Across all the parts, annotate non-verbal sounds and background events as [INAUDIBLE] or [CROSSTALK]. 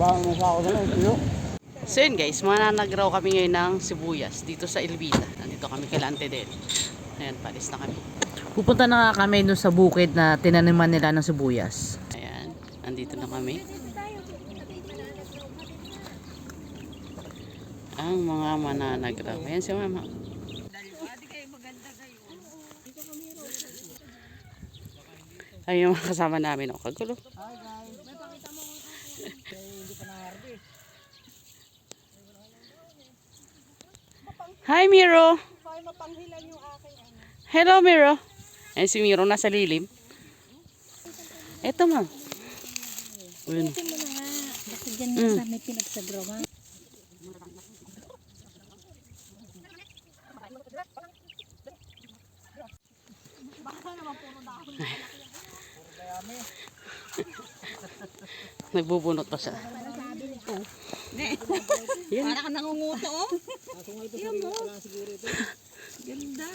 Mo sa ako na ito. So yun guys, mananagraw kami ngayon ng sibuyas dito sa Elvita. Nandito kami kay Lante Del. Ayan, palis na kami. Pupunta na nga kami doon sa bukid na tinaniman nila ng sibuyas. Ayan, nandito na kami. Ang mga mananagraw. Ayan si mama. Ay, yung mga kasama namin. Oh, kagulo. Hi, Miro. Hello, Miro. Ayan si Miro, nasa lilim. Eto, ma'am. Ayun. Kasi dyan Mm. sa may pinagsagrawan. Nagbubunot pa siya. [LAUGHS] Yan. Para ka nangunguto, oh. Yan mo. Ganda.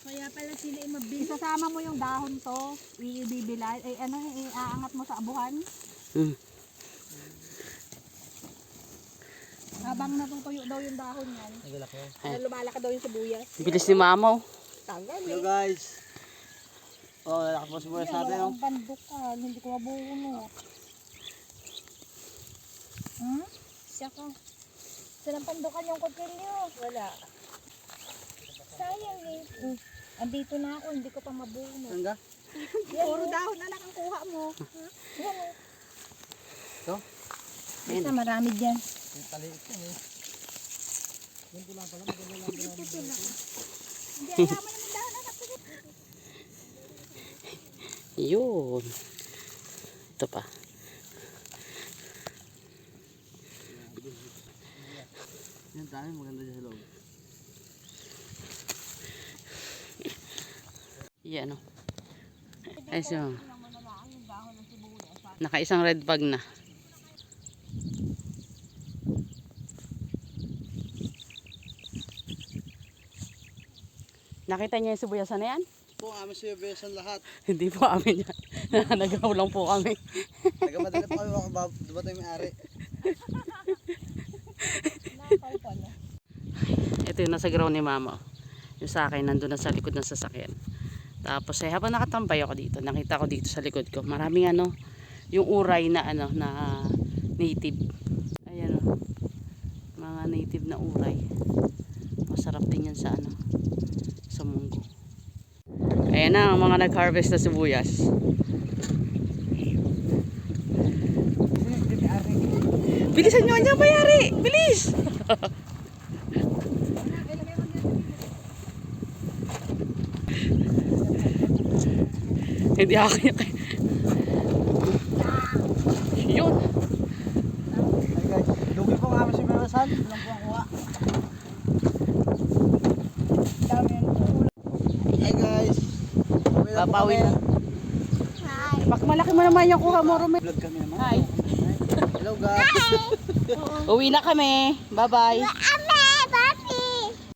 Kaya pala sila ay mabilis. Isasama mo yung dahon to, ibibilay, ay ano, iaangat mo sa abuhan. Mm. Habang natutuyo daw yung dahon yan, na lumalaki daw yung sibuyas. Bilis ni mama. oh. Tagal Hello eh. guys. Oh, lalaki po sa Yan, natin. wala Oh. akong pandukan, hindi ko mabunot. Hmm? Siya ka. Silang pandukan yung kutsilyo. Wala. Sayang eh. Hmm. Andito na ako, hindi ko pa mabunot. Saan ka? Puro dahon na lang ang kuha mo. Yan eh. Ito? Basta marami dyan. Yung taliit yan eh. Hindi, alaman naman dahon ko. [LAUGHS] Yun. Ito pa. Yan dami maganda dyan sa loob. Yan o. Ay siya. Naka-isang red bag na. Nakita niyo yung sibuyasan na yan? Po, amin si Besan lahat. [LAUGHS] Hindi po amin yan. [LAUGHS] Nagaw lang po kami. Taga-madali pa kami baka dumatay may ari. [LAUGHS] Ito yung nasa ground ni mama. Yung sa akin, nandun na sa likod ng sasakyan. Tapos eh, habang nakatampay ako dito, nakita ko dito sa likod ko, maraming ano, yung uray na ano, na native. Ayan o. Mga native na uray. Masarap din yan sa ano, sa munggo. Ayan na, ang mga nag-harvest na sibuyas. Bilisan nyo niya, bayari! Hindi akin yung kay... Yun. Lugi po amin si Besan. Walang po ang kuha. Hi guys. Uwi na na. Bak malaki mo naman yung kuha mo, Romel. Vlog kami naman. Hi. Hello guys. [LAUGHS] Uwi na kami. Bye-bye.